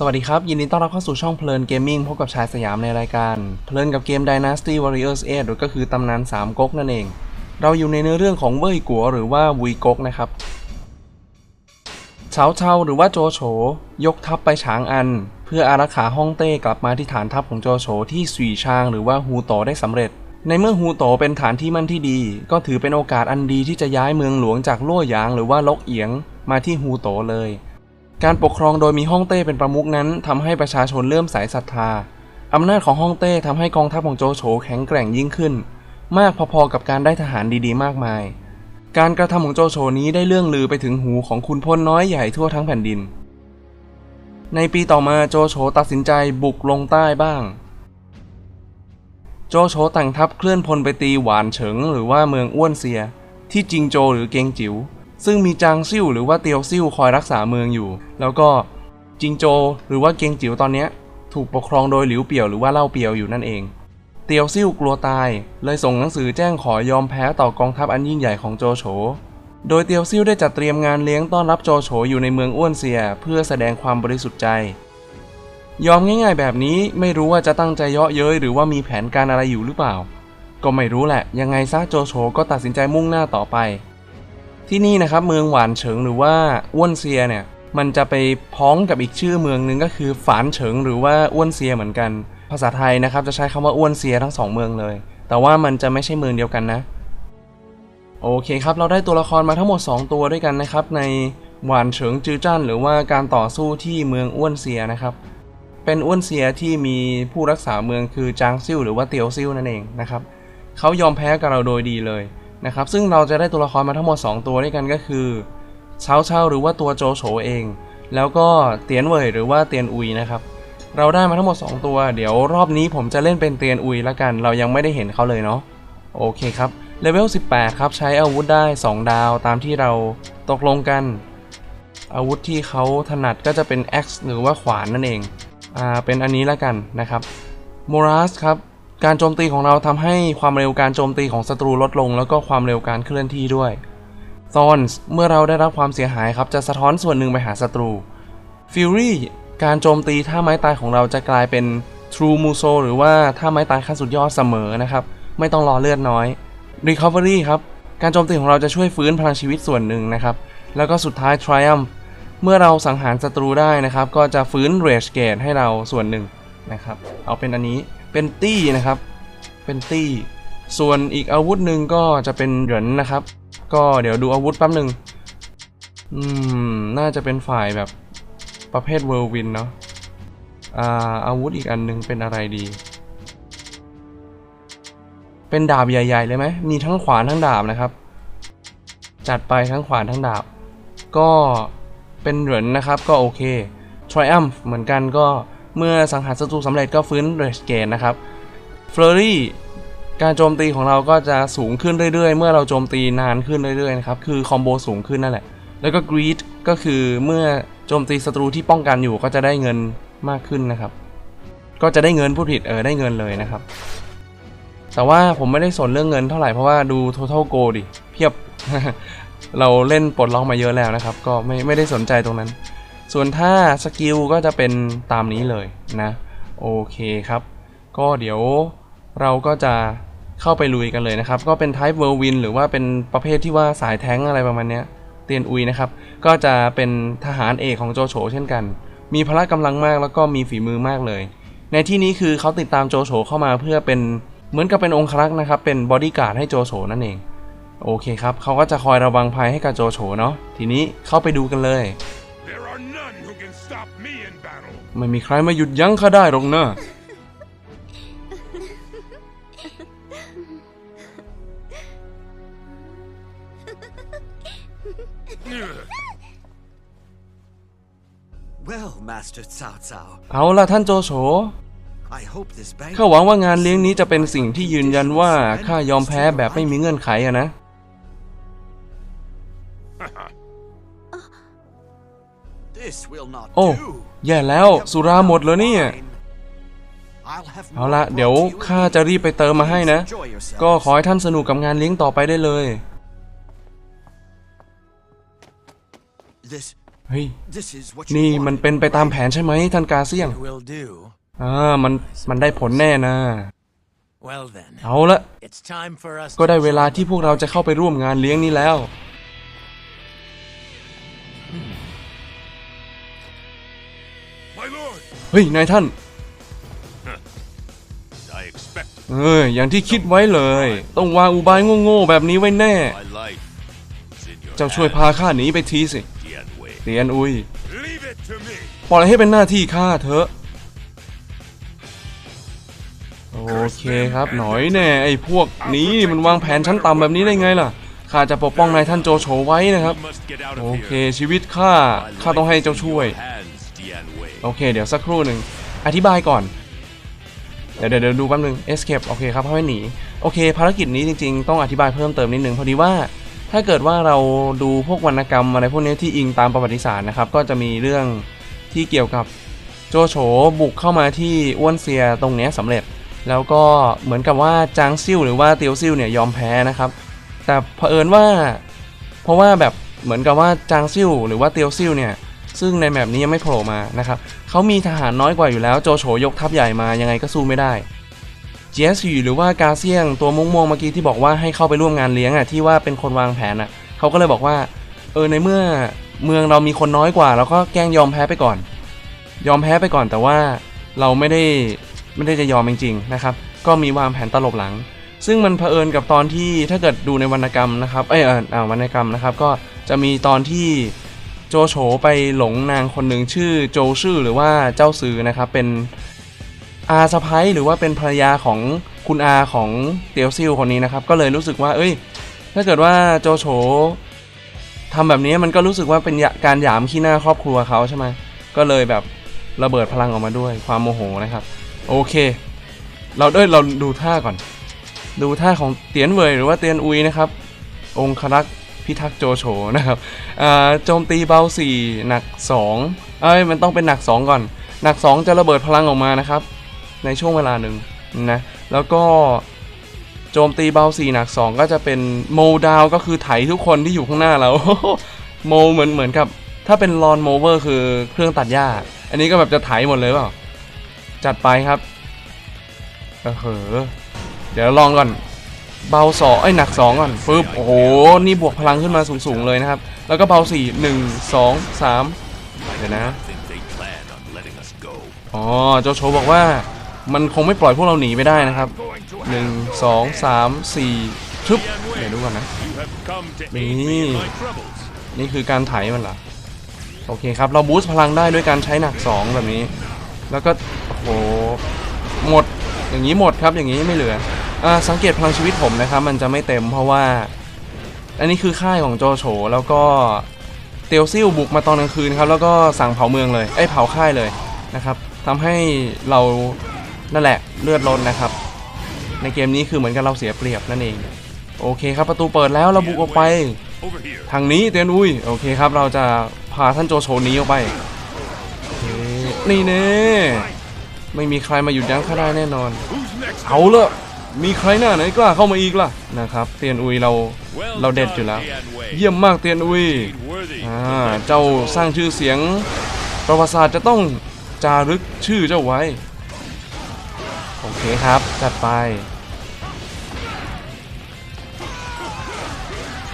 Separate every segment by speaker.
Speaker 1: สวัสดีครับ ยินดีต้อนรับเข้าสู่ช่องเพลินเกมมิ่งพบกับชายสยามในรายการ เพลินกับเกม Dynasty Warriors 8หรือก็คือตำนาน3ก๊กนั่นเอง เราอยู่ในเนื้อเรื่องของเว่ยกัวหรือว่าวุยก๊กนะครับเฉาเชาหรือว่าโจโฉยกทัพไปฉางอัน เพื่ออารักขาฮ่องเต้กลับมาที่ฐานทัพของโจโฉที่สุยชางหรือว่าฮูโตได้สำเร็จ ในเมื่อฮูโตเป็นฐานที่มั่นที่ดี ก็ถือเป็นโอกาสอันดีที่จะย้ายเมืองหลวงจากล่วหยาง หรือว่าลกเอียงมาที่ฮูโตเลย การปกครองโดยมีฮ่องเต้เป็นประมุขนั้นทำให้ประชาชนเริ่อมใสศรัทธาอำนาจของฮ่องเต้ทำให้กองทัพของโจโฉแข็งแกร่งยิ่งขึ้น มากพอๆกับการได้ทหารดีๆ มากมาย การกระทำของโจโฉนี้ได้เลื่องลือไปถึงหูของคุณพลน้อยใหญ่ทั่วทั้งแผ่นดิน ในปีต่อมาโจโฉตัดสินใจบุกลงใต้บ้าง โจโฉแต่งทัพเคลื่อนพลไปตีหวานเฉิงหรือว่าเมืองอ้วนเซีย ที่จิงโจหรือเกงจิ๋ว ซึ่งมีจางซิ่วหรือว่าเตียวซิ่วคอยรักษาเมืองอยู่ แล้วก็จิงโจวหรือว่าเกงจิ๋วตอนนี้ถูกปกครองโดยหลิวเปี่ยวหรือว่าเล่าเปียวอยู่นั่นเอง เตียวซิ่วกลัวตาย เลยส่งหนังสือแจ้งขอยอมแพ้ต่อกองทัพอันยิ่งใหญ่ของโจโฉ โดยเตียวซิ่วได้จัดเตรียมงานเลี้ยงต้อนรับโจโฉอยู่ในเมืองอ้วนเซีย เพื่อแสดงความบริสุทธิ์ใจ ยอมง่ายๆแบบนี้ไม่รู้ว่าจะตั้งใจเยาะเย้ยหรือว่ามีแผนการอะไรอยู่หรือเปล่า ก็ไม่รู้แหละ ยังไงซะโจโฉก็ตัดสินใจมุ่งหน้าต่อไป ที่นี่นะครับเมืองหวานเฉิงหรือว่าอ้วนเซียเนี่ยมันจะไปพ้องกับอีกชื่อเมืองหนึ่งก็คือฝานเฉิงหรือว่าอ้วนเซียเหมือนกัน ภาษาไทยนะครับจะใช้คำว่าอ้วนเซียทั้งสองเมืองเลย แต่ว่ามันจะไม่ใช่เมืองเดียวกันนะโอเคครับเราได้ตัวละครมาทั้งหมด 2 ตัวด้วยกันนะครับในหวานเฉิงจือจั่นหรือว่าการต่อสู้ที่เมืองอ้วนเซียนะครับเป็นอ้วนเซียที่มีผู้รักษาเมืองคือจางซิ่วหรือว่าเตียวซิ่วนั่นเองนะครับเขายอมแพ้กับเราโดยดีเลย นะครับซึ่งเราจะได้ตัวละครมาทั้งหมด 2 ตัวด้วยกันก็คือเชาเชาหรือว่าตัวโจโฉเอง แล้วก็เตียนเว่ยหรือว่าเตียนอุยนะครับเราได้มาทั้งหมด 2 ตัว เดี๋ยวรอบนี้ผมจะเล่นเป็นเตียนอุยละกัน เรายังไม่ได้เห็นเขาเลยเนาะโอเคครับเลเวล18 ครับ ใช้อาวุธได้ 2 ดาวตามที่เราตกลงกัน อาวุธที่เขาถนัดก็จะเป็น X หรือว่าขวานนั่นเองอ่าเป็นอันนี้ละกันนะครับโมรัสครับ การโจมตีของเราทำให้ความเร็วการโจมตีของศัตรูลดลง แล้วก็ความเร็วการเคลื่อนที่ด้วยซอนส์เมื่อเราได้รับความเสียหายครับจะสะท้อนส่วนหนึ่งไปหาศัตรูฟิวรี่การโจมตีท่าไม้ตายของเราจะกลายเป็น True Muso หรือว่าท่าไม้ตายขั้นสุดยอดเสมอนะครับ ไม่ต้องรอเลือดน้อย Recovery ครับการโจมตีของเราจะช่วยฟื้นพลังชีวิตส่วนหนึ่งนะครับ แล้วก็สุดท้าย Triumph เมื่อเราสังหารศัตรูได้นะครับ ก็จะฟื้น Rage Gate ให้เราส่วนหนึ่งนะครับ เอาเป็นอันนี้ เป็นตี้นะครับ เป็นตี้ ส่วนอีกอาวุธหนึ่งก็จะเป็นเหรินนะครับ ก็เดี๋ยวดูอาวุธแป๊บหนึ่งอืม น่าจะเป็นฝ่ายแบบประเภทเวอร์วินเนาะอ่าอาวุธอีกอันหนึงเป็นอะไรดี เป็นดาบใหญ่ ๆ เลยไหมมีทั้งขวานทั้งดาบนะครับ จัดไปทั้งขวานทั้งดาบ ก็เป็นเหรินนะครับก็โอเค Triumph เหมือนกันก็ เมื่อสังหารศัตรูสำเร็จก็ฟื้น Rage Gate นะครับ Flurry การโจมตีของเราก็จะสูงขึ้นเรื่อยๆ เมื่อเราโจมตีนานขึ้นเรื่อยๆนะครับคือคอมโบสูงขึ้นนั่นแหละ แล้วก็ Greed ก็คือเมื่อโจมตีศัตรูที่ป้องกันอยู่ก็จะได้เงินมากขึ้นนะครับ ก็จะได้เงินผู้ผิดเออได้เงินเลยนะครับ แต่ว่าผมไม่ได้สนเรื่องเงินเท่าไหร่เพราะว่าดู total go ดิเพียบเราเล่นปลดล็อกมาเยอะแล้วนะครับ ก็ไม่ไม่ได้สนใจตรงนั้น ส่วนถ้าสกิลก็จะเป็นตามนี้เลยนะโอเคครับ ก็เดี๋ยวเราก็จะเข้าไปลุยกันเลยนะครับ ก็เป็น type w h i r l w i n หรือว่าเป็นประเภทที่ว่าสายแท้งอะไรประมาณเนี้ยเตียนอุยนะครับ ก็จะเป็นทหารเอกของโจโฉเช่นกัน มีพละกำลังมากแล้วก็มีฝีมือมากเลย ในที่นี้คือเขาติดตามโจโฉเข้ามาเพื่อเป็นเหมือนกับเป็นองครักษ์นะครับ เป็นบอดี้การ์ดให้โจโฉนั่นเอง โอเคครับเขาก็จะคอยระวังภัยให้กับโจโฉเนาะ ทีนี้เข้าไปดูกันเลย ไม่มีใครมาหยุดยั้งข้าได้หรอกนะ
Speaker 2: Well, Master Cao Cao,
Speaker 1: เอาล่ะท่านโจโฉ
Speaker 2: I hope this banquet
Speaker 1: ข้าหวังว่างานเลี้ยงนี้จะเป็นสิ่งที่ยืนยันว่าข้ายอมแพ้แบบไม่มีเงื่อนไขอะนะ
Speaker 2: this will not
Speaker 1: โอ้
Speaker 2: do.
Speaker 1: แย่แล้วสุราหมดแล้วเนี่ย
Speaker 2: I'll have
Speaker 1: เอา
Speaker 2: more
Speaker 1: ละ
Speaker 2: brought
Speaker 1: เดี๋ยว
Speaker 2: to you
Speaker 1: ข้า
Speaker 2: in
Speaker 1: จะรีบไปเติมมาให้นะ
Speaker 2: Enjoy yourselves.
Speaker 1: ก็ขอให้ท่านสนุกกับงานเลี้ยงต่อไปได้เลย
Speaker 2: This
Speaker 1: เฮ้ย
Speaker 2: This is what
Speaker 1: นี่
Speaker 2: you
Speaker 1: มัน
Speaker 2: wanted.
Speaker 1: เป็นไปตามแผนใช่ไหมท่านกาเซียง
Speaker 3: Will do.
Speaker 1: อ่ามันมันได้ผลแน่นะ
Speaker 3: Well then,
Speaker 1: เอาละ
Speaker 3: it's time for us
Speaker 1: ก็ได้
Speaker 3: to
Speaker 1: เวลา
Speaker 3: join
Speaker 1: ที่พวกเราจะเข้าไปร่วมงานเลี้ยงนี้แล้ว เฮ้ย นายท่าน
Speaker 4: I expect
Speaker 1: เอออย่างที่คิดไว้เลย ต้องวางอุบายโง่ๆแบบนี้ไว้แน่
Speaker 4: my life is in your
Speaker 1: เจ้าช่วยพาข้าหนีไปทีสิ
Speaker 4: Tian Wei.
Speaker 1: เตียนอุย
Speaker 4: Leave it to me.
Speaker 1: ปล่อยให้เป็นหน้าที่ข้าเถอะ โอเคครับหน่อยแน่ไอ้พวกนี้มันวางแผนชั้นต่ำแบบนี้ได้ไงล่ะข้าจะปกป้องนายท่านโจโฉไว้นะครับ
Speaker 4: You must get out
Speaker 1: โอ
Speaker 4: of
Speaker 1: เค
Speaker 4: here.
Speaker 1: ชีวิตข้าข้าต้องให้เจ้าช่วย
Speaker 4: Hands, Tian Wei.
Speaker 1: โอเค เดี๋ยวสักครู่หนึ่งอธิบายก่อน เดี๋ยวเดี๋ยวดูแป๊บนึง escape โอเคครับเขาให้หนี โอเค ภารกิจนี้จริง ๆ ต้องอธิบายเพิ่มเติมนิดนึงพอดีว่า ถ้าเกิดว่าเราดูพวกวรรณกรรมอะไรพวกนี้ที่อิงตามประวัติศาสตร์นะครับ ก็จะมีเรื่องที่เกี่ยวกับโจโฉบุกเข้ามาที่อ้วนเซียตรงเนี้ยสำเร็จ แล้วก็เหมือนกับว่าจางซิ่วหรือว่าเตียวซิ่วเนี่ยยอมแพ้นะครับ แต่เผอิญว่า เพราะว่าแบบเหมือนกับว่าจางซิ่วหรือว่าเตียวซิ่วเนี่ย ซึ่งในแมปนี้ยังไม่โผล่มานะครับเขามีทหารน้อยกว่าอยู่แล้วโจโฉยกทัพใหญ่มายังไงก็สู้ไม่ได้เจสหรือว่ากาเซียงตัวม่วงๆเมื่อกี้ที่บอกว่าให้เข้าไปร่วมงานเลี้ยงอะที่ว่าเป็นคนวางแผนอะเขาก็เลยบอกว่าเออในเมื่อเมืองเรามีคนน้อยกว่าเราก็แกล้งยอมแพ้ไปก่อน ยอมแพ้ไปก่อนแต่ว่าเราไม่ได้ไม่ได้จะยอมจริงๆนะครับก็มีวางแผนตลบหลัง ซึ่งมันเผอิญกับตอนที่ถ้าเกิดดูในวรรณกรรมนะครับเอเอออ่าวรรณกรรมนะครับก็จะมีตอนที่ โจโฉไปหลงนางคนหนึ่งชื่อโจชื่อหรือว่าเจ้าซือนะครับ เป็นอาสะพ้ยหรือว่าเป็นภรรยาของคุณอาของเตียวซิ่วคนนี้นะครับ ก็เลยรู้สึกว่า เอ้ย ถ้าเกิดว่าโจโฉทำแบบนี้มันก็รู้สึกว่าเป็นการหยามขี้หน้าครอบครัวเขาใช่ไหมก็เลยแบบระเบิดพลังออกมาด้วยความโมโหนะครับ โอเค เราด้วยเราดูท่าก่อน ดูท่าของเตียนเวยหรือว่าเตียนอุยนะครับ องครักษ์ พิทักษ์โจโฉนะครับโจมตีเบา 4 หนัก 2 เอ้ยมันต้องเป็นหนัก 2 ก่อน หนัก 2 จะระเบิดพลังออกมานะครับ ในช่วงเวลาหนึ่งนะแล้วก็โจมตีเบา 4 หนัก 2 ก็จะเป็นโมดาวก็คือไถทุกคนที่อยู่ข้างหน้าเราโมเหมือนเหมือนกับ ถ้าเป็นลอนโมเวอร์คือเครื่องตัดหญ้า อันนี้ก็แบบจะไถหมดเลยเปล่าจัดไปครับเออเหอะเดี๋ยวลองก่อน เบาสองไอ้หนักสองก่อนปึ๊บโอ้โหนี่บวกพลังขึ้นมาสูงๆเลยนะครับ แล้วก็เบาสี่หนึ่งสองสามเดี๋ยวนะ
Speaker 4: think they plan on letting us go.
Speaker 1: อ๋อโจโฉบอกว่ามันคงไม่ปล่อยพวกเราหนีไปได้นะครับหนึ่งสองสามสี่ชึบเดี๋ยวดูก่อนนะ
Speaker 4: You have come to aid
Speaker 1: Me.
Speaker 4: me in my troubles.
Speaker 1: นี่คือการไถมันเหรอโอเคครับ เราบูสต์พลังได้ด้วยการใช้หนัก 2 แบบนี้ แล้วก็ โอ้โห หมดอย่างนี้หมดครับอย่างนี้ไม่เหลือ สังเกตพลังชีวิตผมนะครับ มันจะไม่เต็มเพราะว่า อันนี้คือค่ายของโจโฉแล้วก็เตียวซิ่วบุกมาตอนกลางคืนครับ แล้วก็สั่งเผาเมืองเลยเอ้เผาค่ายเลยนะครับทำให้เรานั่นแหละเลือดลดนนะครับ ในเกมนี้คือเหมือนกับเราเสียเปรียบนั่นเอง โอเคครับประตูเปิดแล้วเราบุกออกไป ทางนี้เตียนอุ้ยโอเคครับ เราจะพาท่านโจโฉนี้ออกไปนี่เน่ไม่มีใครมาหยุดยั้งข้าได้แน่นอน เอาเละ มีใครหน้าไหนกล้าเข้ามาอีกล่ะนะครับ เตียนอุยเรา
Speaker 4: Well
Speaker 1: เราเด็ดอยู่แล้ว
Speaker 4: done, Tian Wei.
Speaker 1: เยี่ยมมากเตียนอุย
Speaker 4: Worthy.
Speaker 1: อ่าเจ้าสร้างชื่อเสียง ประวัติศาสตร์จะต้องจารึกชื่อเจ้าไว้ โอเคครับจัดไป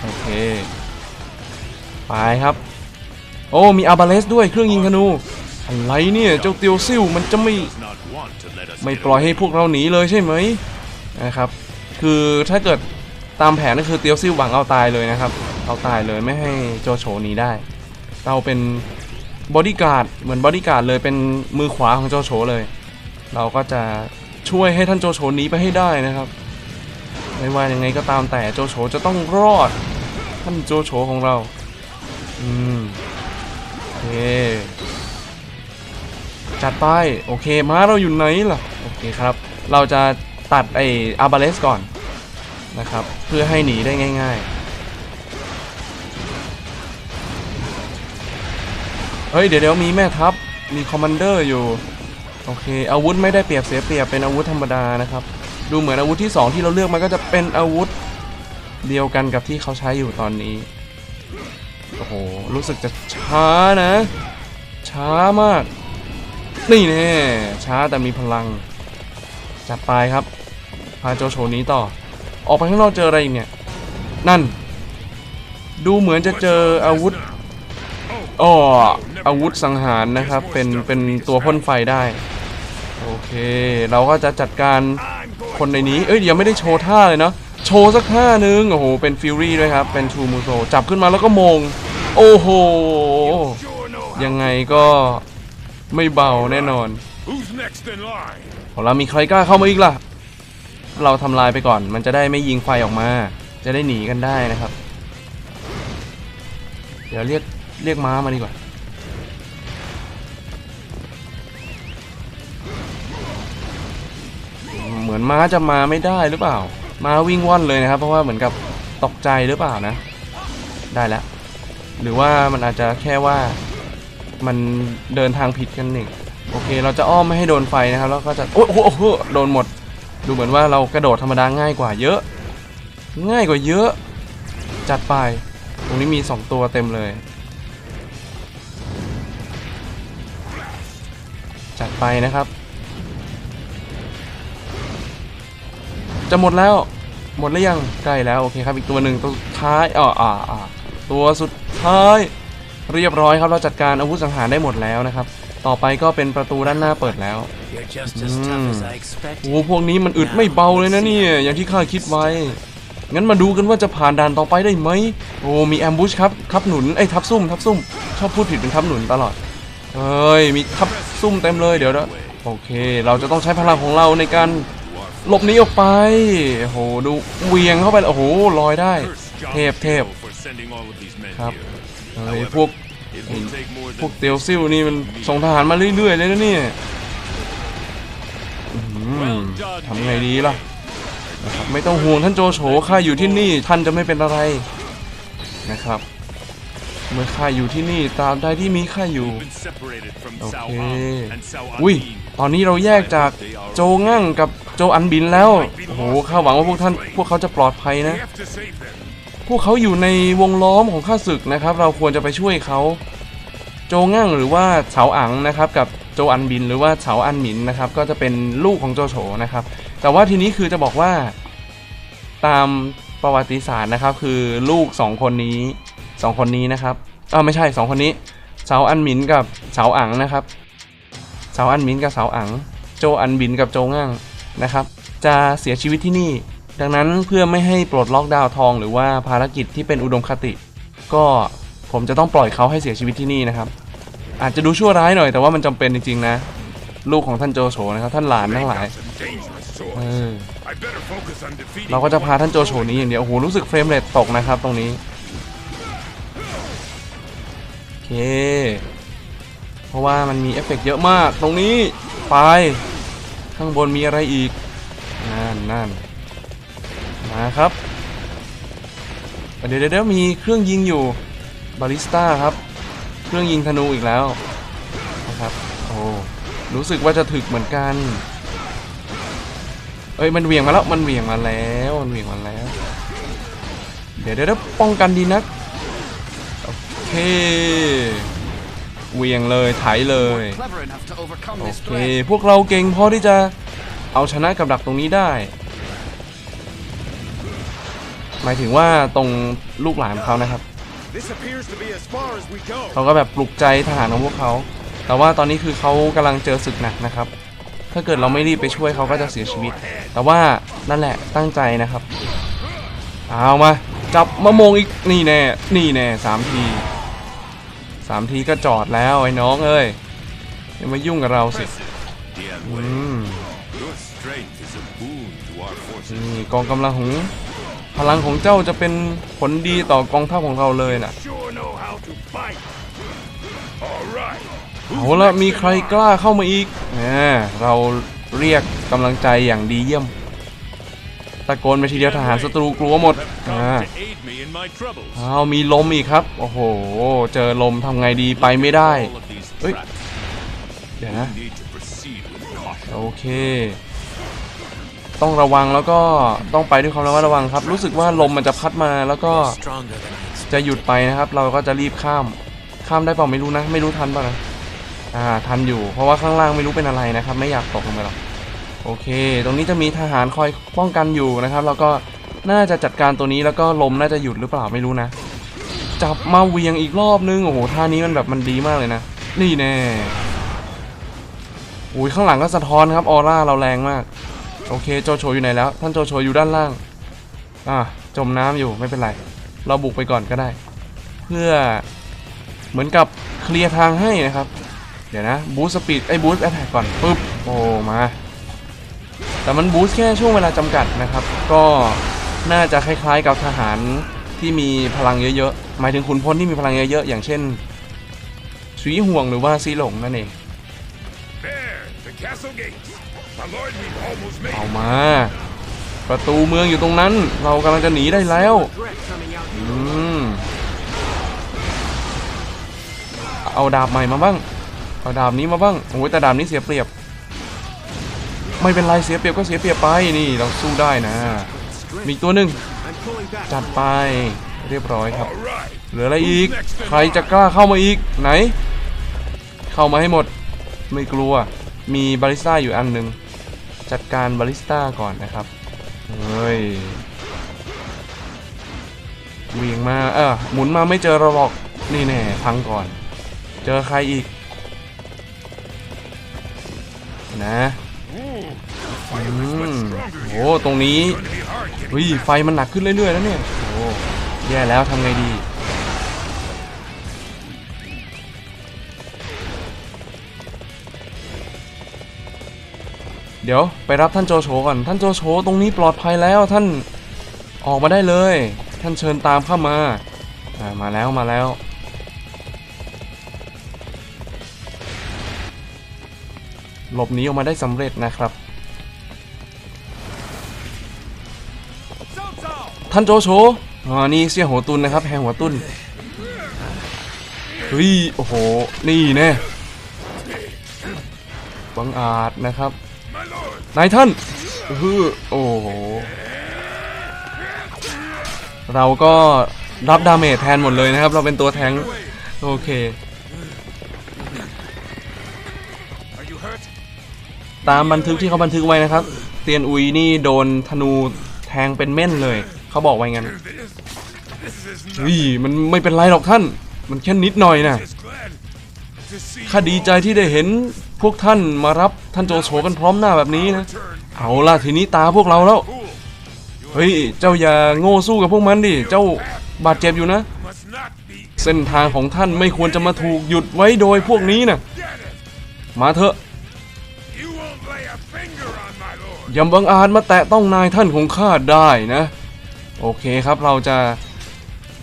Speaker 1: โอเค ไปครับ โอ้ มีอาบาเลสด้วยเครื่องยิงธนู อะไรเนี่ย เจ้าเตียวซิ่วมันจะไม่
Speaker 4: Does not want to let us
Speaker 1: ไม่
Speaker 4: get
Speaker 1: ปล่อยให้
Speaker 4: away.
Speaker 1: พวกเราหนีเลยใช่ไหม นะครับ คือถ้าเกิดตามแผนก็คือเตียวซิ่วหวังเอาตายเลยนะครับ เอาตายเลยไม่ให้โจโฉหนีได้ เราเป็นบอดี้การ์ดเหมือนบอดี้การ์ดเลยเป็นมือขวาของโจโฉเลย เราก็จะช่วยให้ท่านโจโฉหนีไปให้ได้นะครับ ไม่ว่ายังไงก็ตามแต่โจโฉจะต้องรอด ท่านโจโฉของเรา อืมโอเคจัดไปโอเคม้าเราอยู่ไหนล่ะ โอเคครับ เราจะ ตัดไออาบาเลสก่อนนะครับ เพื่อให้หนีได้ง่ายๆ เฮ้ย เดี๋ยวเดี๋ยวมีแม่ทัพ มีคอมมานเดอร์อยู่ โอเค อาวุธไม่ได้เปรียบเสียเปรียบเป็นอาวุธธรรมดานะครับ ดูเหมือนอาวุธที่ 2 ที่เราเลือกมันก็จะเป็นอาวุธเดียวกันกับที่เขาใช้อยู่ตอนนี้ โอ้โห รู้สึกจะช้านะ ช้ามาก นี่แน่ช้าแต่มีพลัง จัดไปครับ พาโจโฉนี้ต่อ ออกไปข้างนอกเจออะไรอีกเนี่ย นั่น ดูเหมือนจะเจออาวุธอ๋ออาวุธสังหารนะครับ เป็นเป็นตัวพ่นไฟได้ โอเค เราก็จะจัดการคนในนี้ เอ้ยยังไม่ได้โชว์ท่าเลยเนาะ โชว์สักท่านึง โอ้โห เป็นฟิวรี่ด้วยครับ เป็นชูมูโซจับขึ้นมาแล้วก็มง โอ้โห ยังไงก็ไม่เบาแน่นอน ของเรามีใครกล้าเข้ามาอีกล่ะ เราทำลายไปก่อน มันจะได้ไม่ยิงไฟออกมา จะได้หนีกันได้นะครับ เดี๋ยวเรียกเรียกม้ามาดีกว่า เหมือนม้าจะมาไม่ได้หรือเปล่า ม้าวิ่งว่อนเลยนะครับ เพราะว่าเหมือนกับตกใจหรือเปล่านะ ได้แล้ว หรือว่ามันอาจจะแค่ว่ามันเดินทางผิดกันหนึ่ง โอเค เราจะอ้อมไม่ให้โดนไฟนะครับ แล้วก็จะ โอ้โหโดนหมด ดูเหมือนว่าเรากระโดดธรรมดาง่ายกว่าเยอะ ง่ายกว่าเยอะ จัดไป ตรงนี้มี 2 ตัวเต็มเลย จัดไปนะครับ จะหมดแล้ว หมดแล้วยัง ใกล้แล้ว โอเคครับ อีกตัวหนึ่งตัวสุดท้ายอ่าอ่าอ่าตัวสุดท้าย เรียบร้อยครับ เราจัดการอาวุธสังหารได้หมดแล้วนะครับ ต่อไปก็เป็นประตูด้านหน้าเปิดแล้ว
Speaker 3: You're just as tough as I expected.
Speaker 1: โอ้พวกนี้มันอึดไม่เบาเลยนะเนี่ย อย่างที่ข้าคิดไว้ งั้นมาดูกันว่าจะผ่านด่านต่อไปได้ไหม โอ้ มีแอมบูชครับ ทับหนุน ไอ้ยทับซุ่ม ทับซุ่ม ชอบพูดผิดเป็นทับหนุนตลอด เอ้ย มีทับซุ่มเต็มเลยเดี๋ยวนะโอเค เราจะต้องใช้พลังของเราในการหลบหนีออกไปโอ้โหดูเหวียงเข้าไป โอ้โห ลอยได้
Speaker 4: First job
Speaker 1: เทพเทพ
Speaker 4: for sending all of these men
Speaker 1: ครับ
Speaker 4: here.
Speaker 1: เฮ้ยพวก พวกเตียวซิ่วนี่มันส่งทหารมาเรื่อยๆเลยนะเนี่ยทำไงดีล่ะนะครับไม่ต้องห่วงท่านโจโฉข้าอยู่ที่นี่ท่านจะไม่เป็นอะไรนะครับ เมื่อข้าอยู่ที่นี่ตาบใดที่มีข้าอยู่โอเคอุ้ยตอนนี้เราแยกจากโจงั่งกับโจอันบินแล้วโอ้โหข้าหวังว่าพวกท่านพวกเขาจะปลอดภัยนะ พวกเขาอยู่ในวงล้อมของข้าศึกนะครับ เราควรจะไปช่วยเขาโจงั่งหรือว่าเฉาอังนะครับ กับโจอันบินหรือว่าเฉาอันหมินนะครับ ก็จะเป็นลูกของโจโฉนะครับ แต่ว่าทีนี้คือจะบอกว่าตามประวัติศาสตร์นะครับ คือลูกสองคนนี้สองคนนี้นะครับเออไม่ใช่สองคนนี้เฉาอันหมินกับเฉาอังนะครับเฉาอันหมินกับเฉาอัง โจอันบินกับโจงั่งนะครับ จะเสียชีวิตที่นี่ ดังนั้นเพื่อไม่ให้ปลดล็อกดาวทอง หรือว่าภารกิจที่เป็นอุดมคติ ก็ผมจะต้องปล่อยเขาให้เสียชีวิตที่นี่นะครับ อาจจะดูชั่วร้ายหน่อยแต่ว่ามันจำเป็นจริงๆนะ ลูกของท่านโจโฉนะครับ ท่านหลานทั้งหลายเออเราก็จะพาท่านโจโฉนี้อย่างเดียวโอ้โหรู้สึกเฟรมเรทตกนะครับตรงนี้โอเค เพราะว่ามันมีเอฟเฟกต์เยอะมากตรงนี้ไปข้างบนมีอะไรอีกนั่นนั่น มาครับเดี๋ยวเดี๋ยวเดี๋ยวมีเครื่องยิงอยู่บาลิสต้าครับ เครื่องยิงธนูอีกแล้วนะครับโอ้รู้สึกว่าจะถึกเหมือนกันเอ้ยมันเหวี่ยงมาแล้วมันเหวี่ยงมาแล้วมันเหวี่ยงมาแล้ว เดี๋ยวเดี๋ยวเดี๋ยวป้องกันดีนักโอเคเหวี่ยงเลยไถเลย
Speaker 2: Clever enough to overcome
Speaker 1: โอ
Speaker 2: this
Speaker 1: เค
Speaker 2: threat.
Speaker 1: พวกเราเก่งพอที่จะเอาชนะกับดักตรงนี้ได้ หมายถึงว่าตรงลูกหลานเขานะครับ
Speaker 4: This appears to be as far as we go.
Speaker 1: เขาก็แบบปลุกใจทหารของพวกเขา แต่ว่าตอนนี้คือเขากำลังเจอศึกหนักนะครับ ถ้าเกิดเราไม่รีบไปช่วยเขาก็จะเสียชีวิต แต่ว่านั่นแหละตั้งใจนะครับ เอามาจับมะมงอีกนี่แน่ นี่แน่สามทีสามทีก็จอดแล้วไอ้น้องเอ้ยอย่ามายุ่งกับเราสิ
Speaker 4: Dian
Speaker 1: อื
Speaker 4: Wei,
Speaker 1: ม
Speaker 4: your strength is a boon to our forces.
Speaker 1: นี่กองกำลังของ พลังของเจ้าจะเป็นผลดีต่อกองทัพของเราเลยนะ
Speaker 4: Sure know how to fight. All right.
Speaker 1: เอาละมีใครกล้าเข้ามาอีกเราเรียกกำลังใจอย่างดีเยี่ยม ตะโกนไปทีเดียวทหารศัตรูกลัวหมดอ่า
Speaker 4: come to aid me in my troubles.
Speaker 1: เอามีลมอีกครับ โอ้โห เจอลมทำไงดีไปไม่ได้เอ้ยเดี๋ยวนะ โอเค ต้องระวังแล้วก็ต้องไปด้วยความระมัดระวังครับ รู้สึกว่าลมมันจะพัดมาแล้วก็จะหยุดไปนะครับ เราก็จะรีบข้าม ข้ามได้เปล่าไม่รู้นะ ไม่รู้ทันเปล่านะอ่าทันอยู่ เพราะว่าข้างล่างไม่รู้เป็นอะไรนะครับ ไม่อยากตกลงไปหรอกโอเค ตรงนี้จะมีทหารคอยป้องกันอยู่นะครับ แล้วก็น่าจะจัดการตัวนี้แล้วก็ลมน่าจะหยุดหรือเปล่าไม่รู้นะ จับมาเวียงอีกรอบนึงโอ้โหท่านี้มันแบบมันดีมากเลยนะนี่แน่อุ้ยข้างหลังก็สะท้อนครับออร่าเราแรงมาก โอเคโจโฉอยู่ไหนแล้ว ท่านโจโฉอยู่ด้านล่าง อ่าจมน้ำอยู่ไม่เป็นไร เราบุกไปก่อนก็ได้ เพื่อเหมือนกับเคลียร์ทางให้นะครับ เดี๋ยวนะบูสต์สปีดไอ้บูสต์แอตแทกก่อนปุ๊บโอ้มาแต่มันบูสต์แค่ช่วงเวลาจำกัดนะครับ ก็น่าจะคล้ายๆกับทหารที่มีพลังเยอะๆหมายถึงขุนพลที่มีพลังเยอะๆอย่างเช่นสุยห่วงหรือว่าซีหลงนั่นเอง เอามา ประตูเมืองอยู่ตรงนั้น เรากำลังจะหนีได้แล้วอืมเอาดาบใหม่มาบ้างเอาดาบนี้มาบ้างโอ้ยแต่ดาบนี้เสียเปรียบ ไม่เป็นไรเสียเปรียบก็เสียเปรียบไปนี่เราสู้ได้นะ มีตัวหนึ่งจัดไปเรียบร้อยครับ เหลืออะไรอีก ใครจะกล้าเข้ามาอีกไหน เข้ามาให้หมด ไม่กลัว มีบาริสต้าอยู่อันหนึ่ง จัดการบาริสต้าก่อนนะครับ เฮ้ยเวิ่ยงมา เออหมุนมาไม่เจอเราหรอก นี่แน่พังก่อน เจอใครอีก นะอืมโอ้ตรงนี้
Speaker 4: Gonna be hard getting
Speaker 1: เฮ้ยไฟมันหนักขึ้นเรื่อยๆแล้วเนี่ย โอ้ แย่แล้วทำไงดี เดี๋ยวไปรับท่านโจโฉก่อนท่านโจโฉตรงนี้ปลอดภัยแล้วท่านออกมาได้เลย ท่านเชิญตามเข้ามาอ่ามาแล้วมาแล้ว หลบหนีออกมาได้สำเร็จนะครับ ท่านโจโฉอ๋อนี่เสี่ยหัวตุนนะครับแหงหัวตุนเฮ้ยโอ้โหนี่แน่บังอาจนะครับ นายท่านฮือโอ้โห เราก็รับดาเมจแทนหมดเลยนะครับ เราเป็นตัวแทงโอเค ตามบันทึกที่เขาบันทึกไว้นะครับ เตียนอุยนี่โดนธนูแทงเป็นเม่นเลย เขาบอกไว้งั้น
Speaker 4: This, this is
Speaker 1: เฮ้ยมันไม่เป็นไรหรอกท่าน มันแค่นิดหน่อยนะข้าดีใจที่ได้เห็น พวกท่านมารับท่านโจโฉกันพร้อมหน้าแบบนี้นะ เอาล่ะทีนี้ตาพวกเราแล้ว เฮ้ย เจ้าอย่าโง่สู้กับพวกมันดิ เจ้าบาดเจ็บอยู่นะ เส้นทางของท่านไม่ควรจะมาถูกหยุดไว้โดยพวกนี้นะมาเถอะย่าบังอาจมาแตะต้องนายท่านของข้าได้นะ โอเคครับเราจะ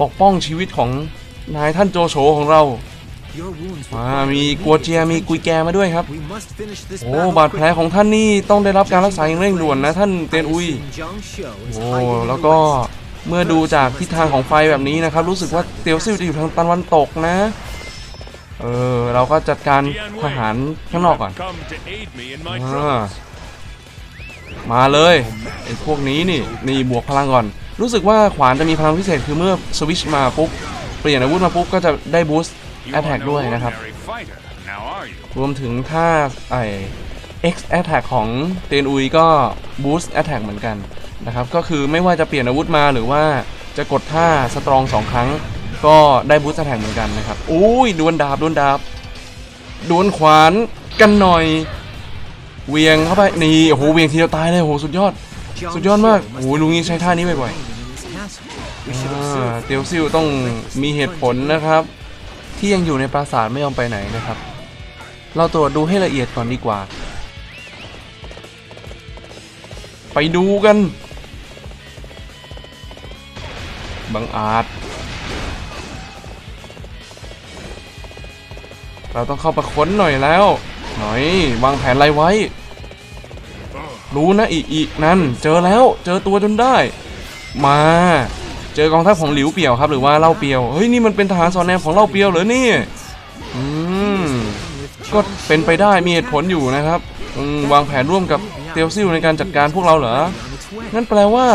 Speaker 1: ปกป้องชีวิตของนายท่านโจโฉของเรา
Speaker 2: Your wounds
Speaker 1: มามีกัวเจียมีกุยแกมาด้วยครับ
Speaker 2: We must finish this
Speaker 1: โอ้บาดแผลของท่านนี่ต้องได้รับการรักษาอย่างเร่งด่วนนะท่านเตียนอุยโอ้แล้วก็เมื่อดูจากทิศทางของไฟแบบนี้นะครับ รู้สึกว่าเตียวซิ่วจะอยู่ทางตะวันตกนะเออเราก็จัดการทหารข้างนอกก่อน
Speaker 4: Come to aid me in my
Speaker 1: อ่า
Speaker 4: troubles.
Speaker 1: มาเลยไอ้พวกนี้นี่นี่บวกพลังก่อน รู้สึกว่าขวานจะมีพลังพิเศษคือเมื่อสวิชมาปุ๊บเปลี่ยนอาวุธมาปุ๊บก็จะได้บูสต์
Speaker 4: You
Speaker 1: แอ t แทก
Speaker 4: are no
Speaker 1: ด้วยนะครับ
Speaker 4: ordinary fighter, now are you?
Speaker 1: รวมถึงถ้าไอ X Attack ของเตนอุยก็ Boost Attack เหมือนกันนะครับ ก็คือไม่ว่าจะเปลี่ยนอาวุธมาหรือว่าจะกดท่าสตรองสองครั้ง ก็ได้ Boost Attack เหมือนกันนะครับ อุ้ยดวลดาบดวลดาบดวลขวานกันหน่อยเหวียงเข้าไปนี่โอ้โหเหวียงทีเดียวตายเลยโอ้โหสุดยอด สุดยอดมากโอ้โหลุงนี้ใช้ท่านี้บ่อยๆอ่าเตียวซิลต้องมีเหตุผลนะครับ ที่ยังอยู่ในปราสาทไม่ยอมไปไหนนะครับ เราตรวจดูให้ละเอียดก่อนดีกว่า ไปดูกัน บังอาจ เราต้องเข้าประค้นหน่อยแล้ว หน่อยวางแผนอะไรไว้ รู้นะอีอีนั่น เจอแล้ว เจอตัวจนได้ มา เจอกองทัพของหลิวเปียวครับ หรือว่าเล่าเปียวเฮ้ยนี่มันเป็นทหารสอนแนมของเล่าเปียวเหรอเนี่ยอืมก็เป็นไปได้มีเหตุผลอยู่นะครับวางแผนร่วมกับเตียวซิ่วในการจัดการพวกเราเหรอนั่นแปลว่า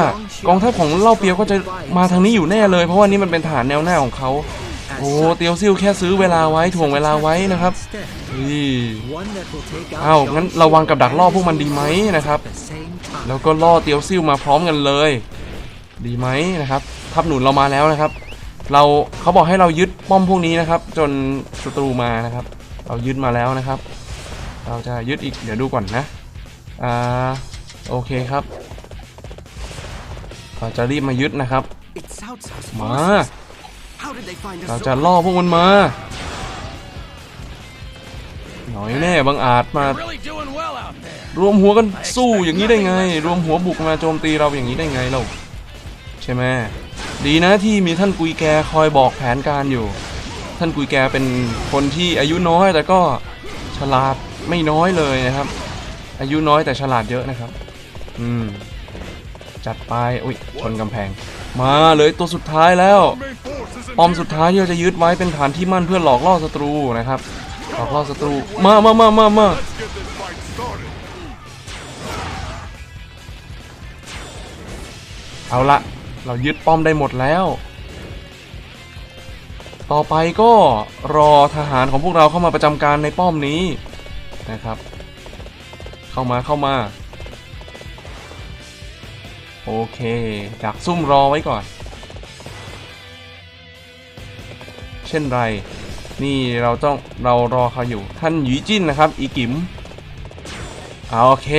Speaker 1: กองทัพของเล่าเปียวก็จะมาทางนี้อยู่แน่เลย เพราะว่านี่มันเป็นฐานแนวหน้าของเขาโอ้เตียวซิ่วแค่ซื้อเวลาไว้ถ่วงเวลาไว้นะครับนี่อ้าวงั้นระวังกับดักล่อพวกมันดีไหมนะครับ แล้วก็ล่อเตียวซิ่วมาพร้อมกันเลย ดีไหมนะครับ ทัพหนุนเรามาแล้วนะครับ เราเขาบอกให้เรายึดป้อมพวกนี้นะครับ จนศัตรูมานะครับ เรายึดมาแล้วนะครับ เราจะยึดอีกเดี๋ยวดูก่อนนะอ่าโอเคครับเราจะรีบมายึดนะครับ มา เราจะล่อพวกมันมา หน่อยแน่บางอาจมา รวมหัวกันสู้อย่างนี้ได้ไง รวมหัวบุกมาโจมตีเราอย่างนี้ได้ไงเรา ใช่ไหม ดีนะที่มีท่านกุยแกคอยบอกแผนการอยู่ ท่านกุยแกเป็นคนที่อายุน้อยแต่ก็ฉลาดไม่น้อยเลยนะครับ อายุน้อยแต่ฉลาดเยอะนะครับ อืม จัดไปอุ้ยชนกำแพง มาเลยตัวสุดท้ายแล้วป้อมสุดท้ายที่เราจะยึดไว้เป็นฐานที่มั่นเพื่อหลอกล่อศัตรูนะครับ หลอกล่อศัตรู มามามามามาเอาละ เรายึดป้อมได้หมดแล้ว ต่อไปก็รอทหารของพวกเราเข้ามาประจำการในป้อมนี้นะครับ เข้ามาเข้ามา โอเค ดักซุ่มรอไว้ก่อน เช่นไร นี่เราต้องเรารอเขาอยู่ท่านหยีจิ้นนะครับ อีกิม โอเค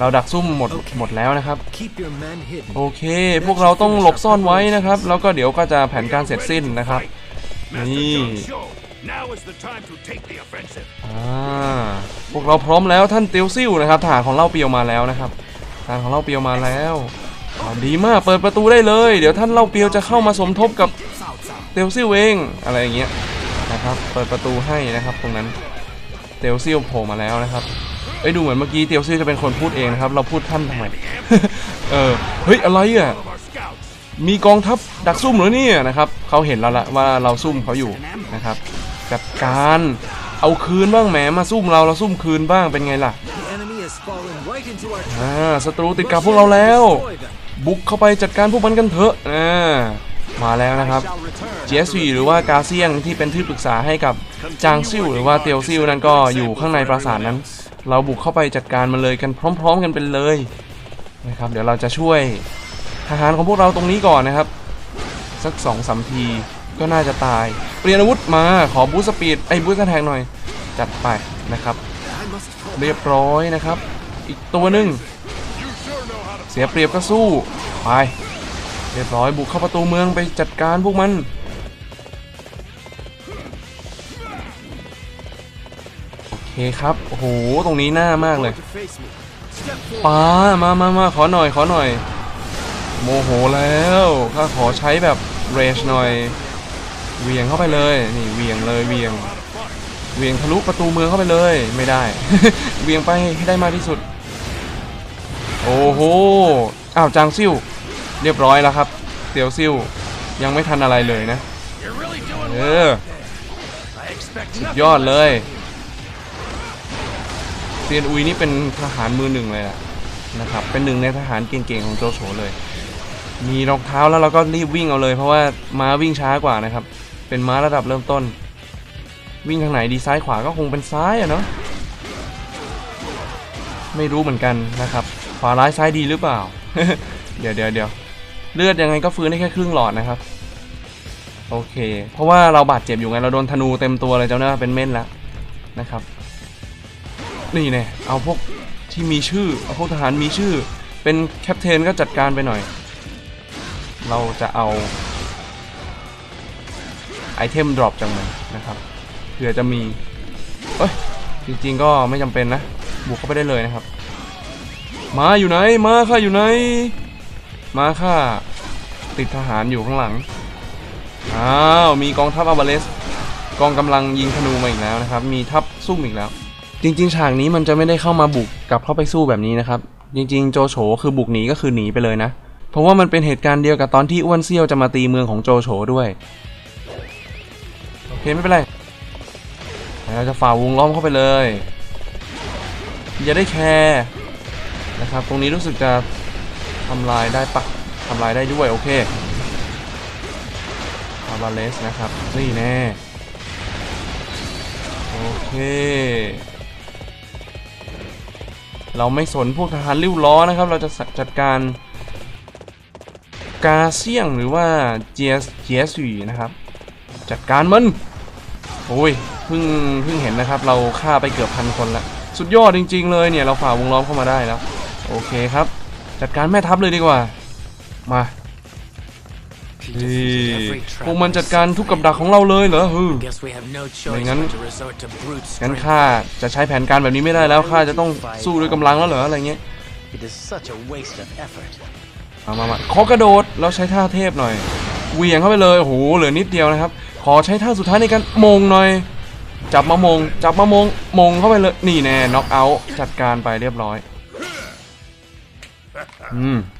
Speaker 1: เราดักซุ่มหมดหมดแล้วนะครับ
Speaker 2: Keep your men hidden.
Speaker 1: โอเค พวกเราต้องหลบซ่อนไว้นะครับ แล้วก็เดี๋ยวก็จะแผนการเสร็จสิ้นนะครับ
Speaker 4: Master
Speaker 1: Ni.
Speaker 4: Zhou Shou, now is the time to take the offensive.
Speaker 1: อ่าพวกเราพร้อมแล้วท่านเตียวซิ่วนะครับทหารของเล่าเปียวมาแล้วนะครับทหารของเล่าเปียวมาแล้วอ่าดีมากเปิดประตูได้เลย เดี๋ยวท่านเล่าเปียวจะเข้ามาสมทบกับเตียวซิ่วเองอะไรอย่างเงี้ยนะครับ เปิดประตูให้นะครับ ตรงนั้นเตียวซิ่วโผล่มาแล้วนะครับ เอ้ยดูเหมือนเมื่อกี้เตียวซิ่วจะเป็นคนพูดเองนะครับ เราพูดท่านทำไม เออ เฮ้ย อะไรอะ มีกองทัพดักซุ่มเหรอเนี่ยนะครับ เขาเห็นแล้วละว่าเราซุ่มเขาอยู่นะครับ จัดการเอาคืนบ้างแหมมาซุ่มเราเราซุ่มคืนบ้างเป็นไงล่ะอ่าศัตรูติดกับพวกเราแล้ว บุกเข้าไปจัดการพวกมันกันเถอะอ่ามาแล้วนะครับ GSV หรือว่ากาเซียงที่เป็นที่ปรึกษาให้กับจางซิ่วหรือว่าเตียวซิ่วนั้นก็อยู่ข้างในปราสาทนั้น เราบุกเข้าไปจัดการมันเลยกันพร้อม ๆ กันเป็นเลยนะครับ เดี๋ยวเราจะช่วยทหารของพวกเราตรงนี้ก่อนนะครับ สักสองสามทีก็น่าจะตาย เปลี่ยนอาวุธมาขอบูสต์สปีดไอ้บูสแทงหน่อยจัดไปนะครับ เรียบร้อยนะครับ อีกตัวหนึ่งเสียเปรียบก็สู้ไปเรียบร้อยบุกเข้าประตูเมืองไปจัดการพวกมัน คครับโอ้โหตรงนี้หน้ามากเลย
Speaker 2: to face me. Step forward.
Speaker 1: ป้ามามามาขอหน่อยขอหน่อย โมโหแล้วข้าขอใช้แบบเรชหน่อยเหวียงเข้าไปเลยนี่เหวียงเลยเหวียงเหวียงทะลุประตูเมืองเข้าไปเลยไม่ได้เหวียงไปให้ได้มากที่สุด โอ้โหอ้าวจางซิ่วเรียบร้อยแล้วครับเตียวซิ่วยังไม่ทันอะไรเลยนะ
Speaker 4: You're really doing
Speaker 1: เอ
Speaker 4: well.
Speaker 1: อ
Speaker 4: I expect
Speaker 1: สุด
Speaker 4: nothing
Speaker 1: ยอด
Speaker 4: less
Speaker 1: เล
Speaker 4: of
Speaker 1: ย
Speaker 4: you.
Speaker 1: เซียนอุยนี่เป็นทหารมือหนึ่งเลยะนะครับ เป็นหนึ่งในทหารเก่งๆของโจโฉเลย มีรองเท้าแล้วเราก็รีบวิ่งเอาเลย เพราะว่าม้าวิ่งช้ากว่านะครับ เป็นม้าระดับเริ่มต้น วิ่งทางไหนดีซ้ายขวาก็คงเป็นซ้ายอะเนาะไม่รู้เหมือนกันนะครับ ขวาร้ายซ้ายดีหรือเปล่า เดี๋ยวเดี๋ยวเดี๋ยวเลือดยังไงก็ฟื้นได้แค่ครึ่งหลอดนะครับ โอเค เพราะว่าเราบาดเจ็บอยู่ไงเราโดนธนูเต็มตัวเลยเจ้าหน้าเป็นเม่นแล้วนะครับ นี่แน่เอาพวกที่มีชื่อ เอาพวกทหารมีชื่อ เป็นแคปเทนก็จัดการไปหน่อย เราจะเอาไอเทมดรอปจังมันนะครับเผื่อจะมีเอ้ยจริงๆก็ไม่จำเป็นนะ บุกเข้าไปได้เลยนะครับ มาอยู่ไหน มาค่ะอยู่ไหน มาค่ะ ติดทหารอยู่ข้างหลัง อ้าว มีกองทัพอาบาเลสกองกำลังยิงธนูมาอีกแล้วนะครับ มีทัพซุ่มอีกแล้ว จริงๆ ฉากนี้มันจะไม่ได้เข้ามาบุกกลับเข้าไปสู้แบบนี้นะครับ จริง ๆ โจโฉคือบุกหนีก็คือหนีไปเลยนะ เพราะว่ามันเป็นเหตุการณ์เดียวกับตอนที่อ้วนเซี่ยวจะมาตีเมืองของโจโฉด้วยโอเคไม่เป็นไรเราจะฝ่าวงล้อมเข้าไปเลย อย่าได้แคร์นะครับตรงนี้รู้สึกจะทำลายได้ปะทำลายได้ด้วยโอเคอาบาเลสนะครับนี่แน่โอเค เราไม่สนพวกทหารริ้วล้อนะครับ เราจะจัดการกาเซียงหรือว่าเจียสเจียสีนะครับ จัดการมันโอ้ยเพิ่งเพิ่งเห็นนะครับ เราฆ่าไปเกือบพันคนละสุดยอดจริง ๆ เลยเนี่ยเราฝ่าวงล้อมเข้ามาได้แล้ว โอเคครับ จัดการแม่ทัพเลยดีกว่า มา นี่
Speaker 3: defeated every
Speaker 1: พวก
Speaker 3: trap
Speaker 1: มันจัดการทุกกับดักของเราเลยเหรอฮึ
Speaker 3: Guess we have no choice
Speaker 1: Mày ngắn-
Speaker 3: but to resort to brute
Speaker 1: งั้น
Speaker 3: strength.
Speaker 1: ข้าจะใช้แผนการแบบนี้ไม่ได้แล้วข้าจะต้องสู้ด้วยกำลังแล้วเหรออะไรเงี้ย
Speaker 5: It is such a waste of effort.
Speaker 1: มามามาขอกระโดดแล้วใช้ท่าเทพหน่อยเหวี่ยงเข้าไปเลยโอ้โหเหลือนิดเดียวนะครับ ขอใช้ท่าสุดท้ายในการมงหน่อย จับมามง จับมามงมงเข้าไปเลยนี่แน่น็อกเอาท์จัดการไปเรียบร้อย อืมพอ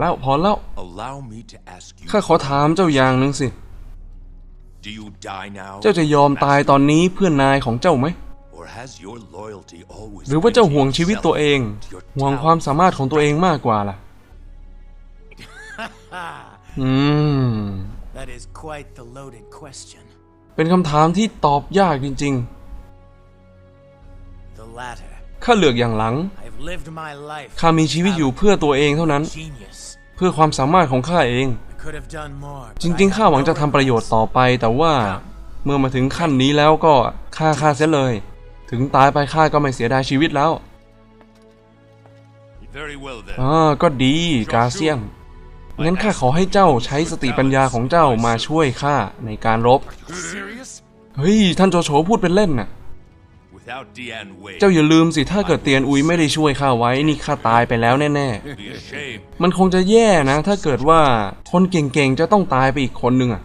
Speaker 1: แล้วพอแล้ว
Speaker 4: Allow me to ask you.
Speaker 1: ข้าขอถามเจ้าอย่างหนึงสิ
Speaker 4: Do you die now?
Speaker 1: เจ้าจะยอมตายตอนนี้เพื่อนนายของเจ้าไหม
Speaker 4: Or has your loyalty always
Speaker 1: หรือว่าเจ้า
Speaker 4: been to
Speaker 1: ห่วงชีวิตตัวเอง
Speaker 4: yourself, to your
Speaker 1: ห่วง
Speaker 4: talent?
Speaker 1: ความสามารถของตัวเองมากกว่าล่ะ อืม
Speaker 3: That is quite the loaded question.
Speaker 1: เป็นคำถามที่ตอบยากจริง
Speaker 3: The latter.
Speaker 1: ๆ ข้าเลือกอย่างหลัง
Speaker 3: I've lived my life.
Speaker 1: ข้ามีชีวิตอยู่เพื่อตัวเองเท่านั้น
Speaker 3: Genius.
Speaker 1: เพื่อความสามารถของข้าเอง
Speaker 3: I could have done more.
Speaker 1: จริงๆ ข้าหวังจะทำประโยชน์ต่อไป แต่ว่าเมื่อมาถึงขั้นนี้แล้วก็ฆ่าข้าเสียเลย ถึงตายไปข้าก็ไม่เสียดายชีวิตแล้ว
Speaker 4: Very well then.
Speaker 1: อ่าก็ดีกาเซียงงั้นข้าขอให้เจ้าใช้สติปัญญาของเจ้ามาช่วยข้าในการรบ
Speaker 4: Serious?
Speaker 1: เฮ้ย ท่านโจโฉพูดเป็นเล่นน่ะ
Speaker 4: Without Dian Wei,
Speaker 1: เจ้าอย่าลืมสิถ้าเกิดเตียนอุยไม่ได้ช่วยข้าไว้นี่ข้าตายไปแล้วแน่
Speaker 4: it'd be a shame.
Speaker 1: ๆมันคงจะแย่นะ ถ้าเกิดว่าคนเก่งๆจะต้องตายไปอีกคนนึงอะ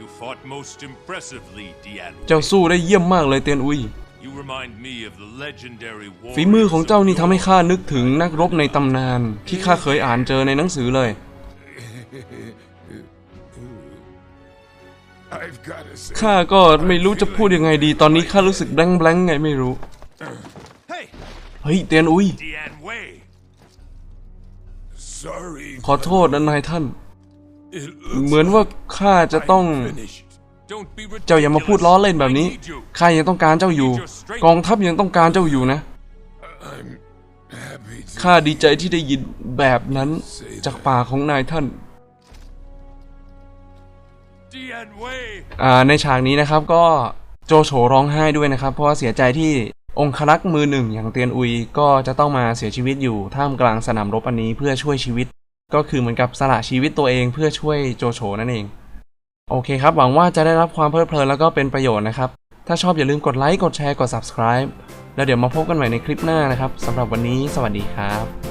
Speaker 4: You fought most impressively, Dian.
Speaker 1: เจ้าสู้ได้เยี่ยมมากเลยเตียนอุย
Speaker 4: You remind me of the legendary
Speaker 1: ฝีมือของเจ้านี่
Speaker 4: warriors
Speaker 1: ทำ
Speaker 4: of
Speaker 1: ให้
Speaker 4: yore.
Speaker 1: ข้านึกถึงนักรบในตำนาน ที่ข้าเคยอ่านเจอในหนังสือเลย
Speaker 4: I've gotta say.
Speaker 1: ข้าก็ไม่รู้จะพูดยังไงดี ตอนนี้ข้ารู้สึกแบงแบงไงไม่รู้
Speaker 4: Hey,
Speaker 1: เฮ้ยเตียนอุย
Speaker 4: Dian Wei. Sorry.
Speaker 1: ขอโทษนะนายท่าน เหมือนว่าข้าจะต้อง
Speaker 4: Don't be
Speaker 1: เจ้าอย่ามาพูดล้อเล่นแบบนี้
Speaker 4: I need you.
Speaker 1: ข้ายังต้องการเจ้าอยู่ กองทัพยังต้องการเจ้าอยู่นะ
Speaker 4: Happy to
Speaker 1: ข้าดีใจที่ได้ยินแบบนั้นจากปากของนายท่าน ในฉากนี้นะครับก็โจโฉร้องไห้ด้วยนะครับ เพราะว่าเสียใจที่องครักษ์มือหนึ่งอย่างเตียนอุยก็จะต้องมาเสียชีวิตอยู่ท่ามกลางสนามรบอันนี้เพื่อช่วยชีวิต ก็คือเหมือนกับสละชีวิตตัวเองเพื่อช่วยโจโฉนั่นเอง โอเคครับ หวังว่าจะได้รับความเพลิดเพลินแล้วก็เป็นประโยชน์นะครับ ถ้าชอบอย่าลืมกดไลค์กดแชร์กด subscribe แล้วเดี๋ยวมาพบกันใหม่ในคลิปหน้านะครับสำหรับวันนี้สวัสดีครับ